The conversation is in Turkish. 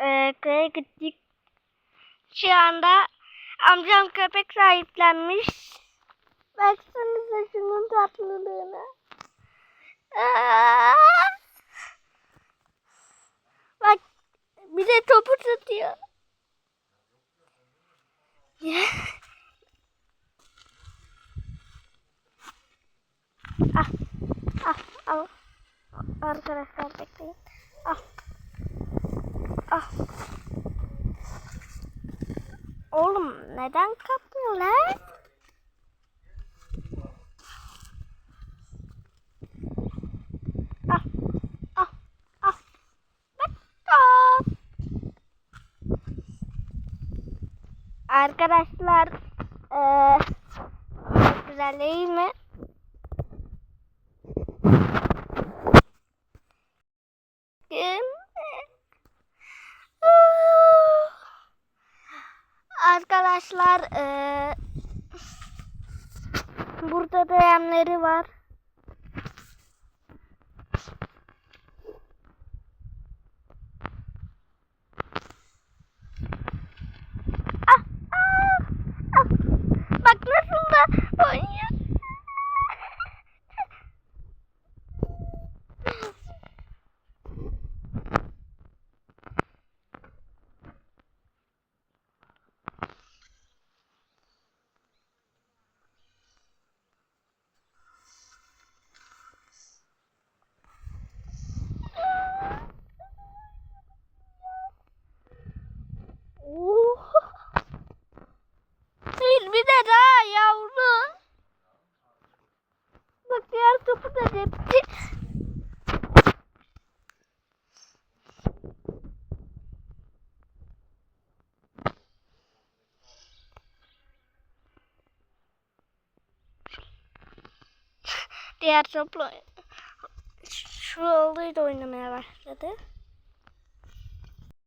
Ee, köye gittik. Şu anda amcam köpek sahiplenmiş. Baksanıza şunun tatlılığına. Bak bir de topu tutuyor. ah, ah, al. Arkadaşlar bekleyin. Ah. Oğlum neden kapmıyorlar? Ah. Ah. Ah. Arkadaşlar çok güzel değil mi? Arkadaşlar eee burada da yemleri var. Ah, ah, ah. Bak nasıl da oynuyor. Oh. De daha yavru. Bak diğer topu da depti. Diğer topla şu oğluyla oynamaya başladı.